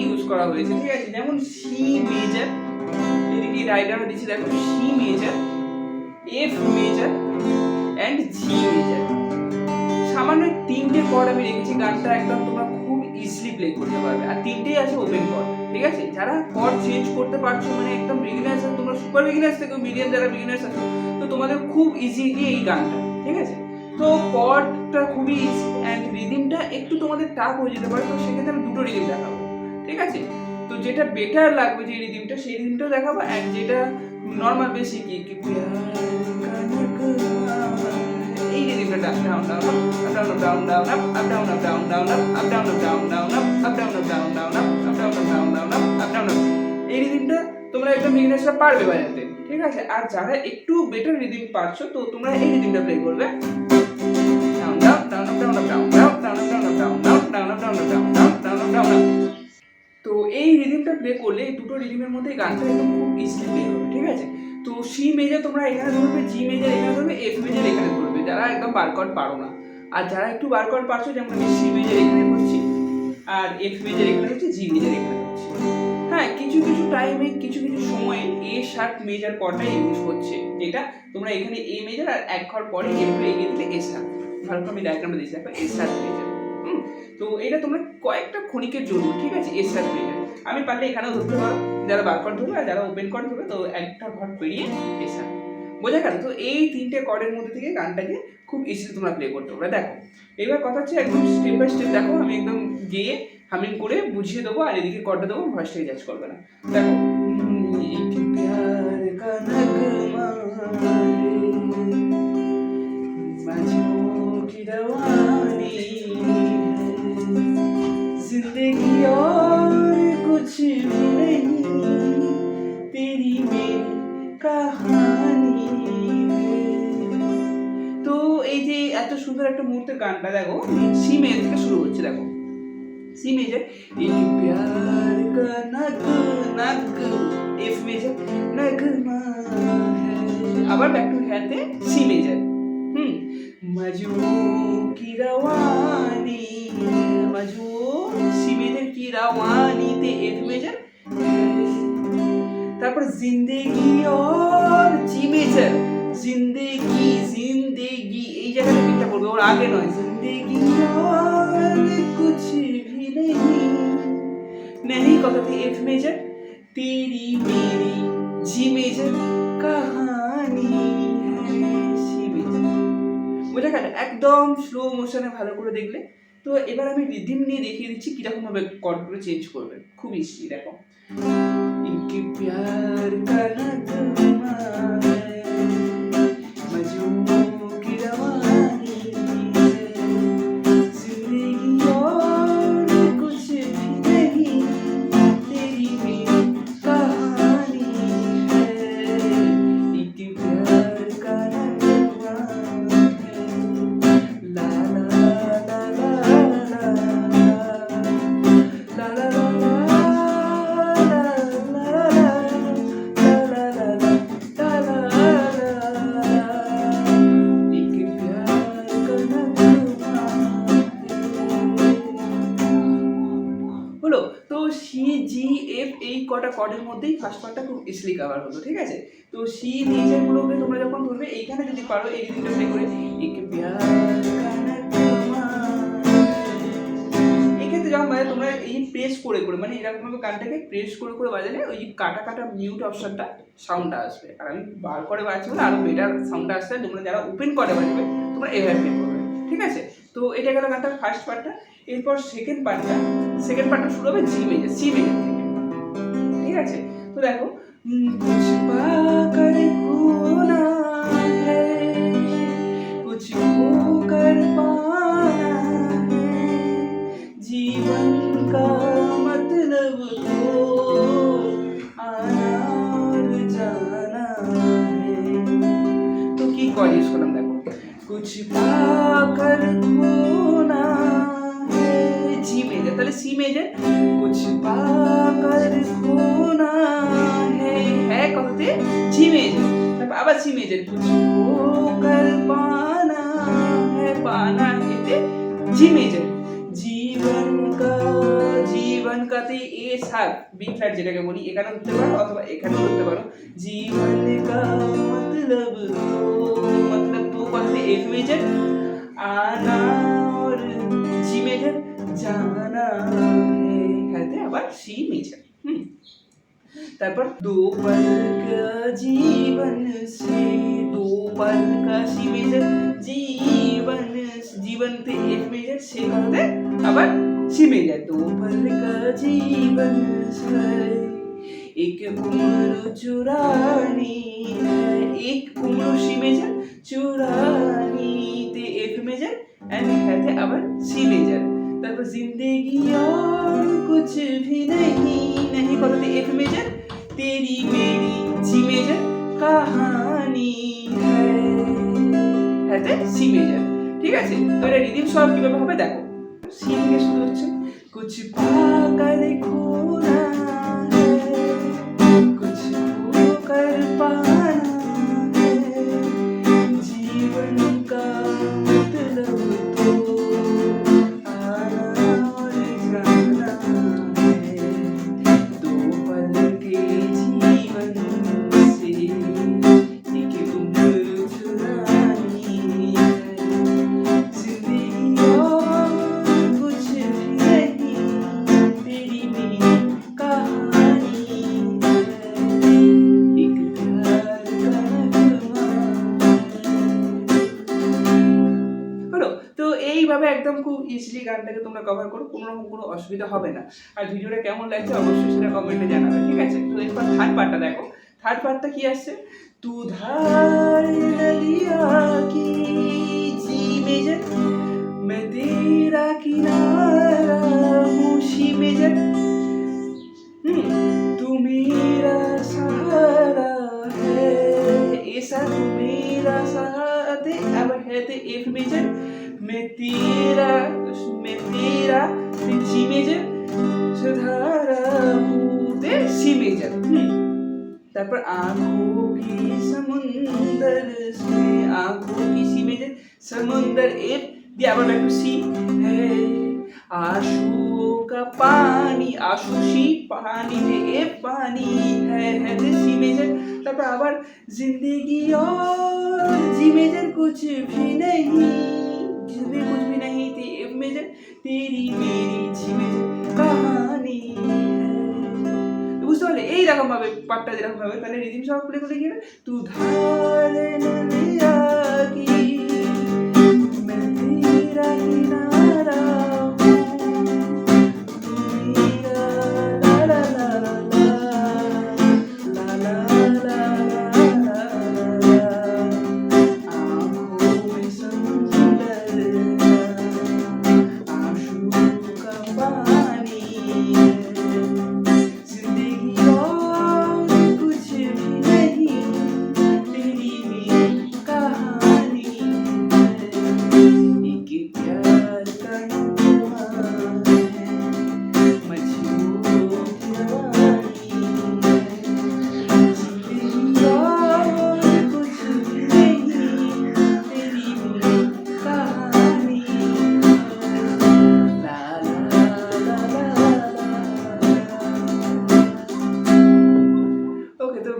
Use করা হয়েছে ঠিক আছে যেমন সি মেজার এদিকে রাইডারও দিচ্ছি দেখো C major F major and G major সামান্য তিনটে কর্ড আমি রেখেছি গানটা একদম তোমরা খুব ইজিলি প্লে করতে পারবে। আর তিনটেই আছে ওপেন কর ঠিক আছে? যারা কর্ড চেঞ্জ করতে পারছ মানে একদম বিগিনার্স তোমরা সুপার বিগিনার্স থেকে মিডিয়াম যারা বিগিনার্স আছো, তো তোমাদের খুব ইজিলি এই গানটা, ঠিক আছে? তো কর্ডটা খুবই ইজি অ্যান্ড রিদিমটা একটু তোমাদের টাফ হয়ে যেতে পারে, তো সেক্ষেত্রে আমি দুটো রিদিম দেখাবো, ঠিক আছে? তো যেটা বেটার লাগবে যে রিদিমটা সেই রিদিমটাও দেখাবো অ্যান্ড যেটা নর্মাল বেশি, কি কি এই রিদিমটা down down down down down up down up down down up up down up down down up up down up down down up up down up down down up up down এই রিদিমটা তোমরা একদম বিগিনার্সরা পারবে বাজাতে ঠিক আছে আর যারা একটু বেটার রিদিম পারছ তো তোমরা এই রিদিমটা প্লে করবে তো এই রিদিমটা প্লে করলে এই দুটো রিদিমের মধ্যে গানটা একদম খুব ইজিলি প্লে হবে ঠিক আছে তো সি মেজার তোমরা এখানে ধরবে জি মেজার এখানে ধরবে এফ মেজার এখানে ধরবে যারা একদম বারকট পারো না আর যারা একটু বারকট পারছ, যেমন আমি সি মেজার এখানে ধরছি আর এফ মেজার এখানে হচ্ছে জি মেজার এখানে ধরছি হ্যাঁ কিছু কিছু টাইমে কিছু কিছু সময়ে এ শার্প মেজার কর্ডটা ইউজ হচ্ছে, যেটা তোমরা এখানে এ মেজার আর এক ঘর পরে এফ এগিয়ে দিলে এ শার্প ভালো করে আমি ডায়াগ্রামটা দিয়েছি দেখো এ শার্প মেজার তো এটা তোমরা কয়েকটা ক্ষণিকের জন্য, ঠিক আছে এ শার্প মেজার আমি পারলে এখানেও ধরতে পারো, যারা বার কর্ড ধরবে আর যারা ওপেন কর্ড ধরবে, তো একটা ঘর পেরিয়ে এ শার্প বোঝা গেল? তো এই তিনটে কর্ডের মধ্যে থেকে গানটাকে খুব ইজিলি তোমরা প্লে করতে পারবে। দেখো, এবার কথা হচ্ছে একদম স্টেপ বাই স্টেপ দেখো, আমি একদম গিয়ে হামিং করে বুঝিয়ে দেবো, আর এদিকে কর্ডটা দেবো ভয়েসটাকে জাজ করবে না। দেখো এত সুন্দর একটা মুহূর্তের গানটা দেখো সি মেজে থেকে শুরু হচ্ছে, দেখো। সি মেজে এই প্যার কা নগ নগ এফ মেজে নগমা আবার ব্যাক টু হেয়াতে সি মেজার হুম। মজু কি রওয়ানি মজু সি মেজার কি রওয়ানিতে এফ মেজার তারপর জিন্দেগি ওর জি মেজার জিন্দেগি জিন্দেগি। এই জায়গাটা ঠিকটা পড়বে, ওর আগে নয়। জিন্দেগি কুছ ভি নেহি নেহি কথাতে এফ মেজার তেরি মেরি জি মেজার কাহানি হ্যাঁ, বোঝা গেল, একদম স্লো মোশনে ভালো করে দেখলে। তো এবার আমি রিদিম নিয়ে দেখিয়ে দিচ্ছি কীরকমভাবে কর্ডগুলো চেঞ্জ করবেন খুব ইজি এরকম प्यार কানা तुम्हारा কটা কর্ডের মধ্যেই ফার্স্ট পার্টটা খুব ইজিলি কভার হতো, ঠিক আছে? তো সি মেজারগুলোকে তোমরা যখন ধরবে, এইখানে যদি পারো, এই রিদিমটা প্লে করে এক্ষেত্রে যখন বাজায় তোমরা এই প্রেস করে করে মানে এরকম ভাবে কানটাকে প্রেস করে করে বাজালে, ওই কাটা কাটা মিউট অপশনটা সাউন্ডটা আসবে। আর আমি বার করে বাজাচ্ছি বলে আরও বেটার সাউন্ডটা আসছে তোমরা যারা ওপেন করে বাজবে, তোমরা এভাবে প্লে করবে, ঠিক আছে? তো এটা গেল গানটার ফার্স্ট পার্টটা এরপর সেকেন্ড পার্টটা সেকেন্ড পার্টটা শুরু হবে জি মেজর সি মেজর থেকে। আছে? তো দেখো জীবন কা মতলব তো কি করলাম দেখো? কুছ পাকর খোনা জি মেজার তাহলে সি মেজার কুছ পাকর না হে হ্যাঁ কথাতে জি মেজর তারপর আবার সি মেজর পানা হ্যাঁ পানা এতে জি মেজর জীবন কা জীবন কাতে এ সার বি ফ্ল্যাট যেটাকে বলি এখানে উঠতে পারো অথবা এখানে করতে পারো জীবন কা মতলব মতলব তো কথাতে এফ মেজর আনা ওর জি মেজর জানা হ্যাঁ আবার সি মেজর হুম তারপর দু পল কা জীবন সে, দু পল কা সি মেজর জীবন জীবন তে এফ মেজর সে কথাতে আবার সি মেজর দু জীবন সে एक उम्र चुरानी एक उम्र सी मेजर চুরানি, তে এফ মেজার এন্ড হাতে আবার সি মেজার। তারপর জিন্দেগি আর কুছ ভি নেহি নেহি কথাতে এফ মেজার। तेरी मेरी জি মেজর কাহানি হ্যাঁ সি মেজর ঠিক আছে তো এটা রিদিম সব কিভাবে হবে দেখো সি থেকে শুরু হচ্ছে कुछ पाकर खोना है कुछ खोकर पाना है ইজিলি গানটাকে তোমরা কভার করো কোনো রকম কোনো অসুবিধা হবে না আর ভিডিওটা কেমন লাগছে অবশ্যই সেটা কমেন্টে জানাবে ঠিক আছে তো এরপর থার্ড পার্টটা দেখো থার্ড পার্টটা কি আসছে তু ধার নদিয়া কি জি মেজর मैं तेरा किनारा हूँ शी मेजर हम्म, तू मेरा सहारा है ऐसा तू मेरा सहारा दे अब है ते एफ मेजर मैं तेरा মেয়েরা জি মেজার সুধারাতে সি মেজার তারপর আঁখো কি সমুন্দর, সে আঁখো কি সি মেজার সমুন্দর, এফ দিয়ে আবার একটু সি। হ্যাঁ आंसू পানি पानी आशुषी पानी में ए पानी है है सी मेजर তারপর আবার জিন্দেগি और জি মেজর কুছ ভি नहीं जिसने कुछ भी नहीं थी मुझे तेरी मेरी ঝিমেঝে কাহানি বুঝতে পারলে এই রকম ভাবে পাটটা যেরকম ভাবে তাহলে রিদিম সহ প্লে করলে কি হবে তু ধারে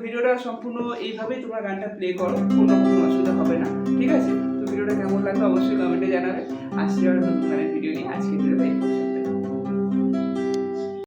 ভিডিওটা সম্পূর্ণ এইভাবেই তোমরা গানটা প্লে করো কোনো অসুবিধা হবে না ঠিক আছে? ভিডিওটা কেমন লাগল অবশ্যই কমেন্টে জানাবে। আসছি আবার নতুন ভিডিও নিয়ে। আজকে ভিডিওটা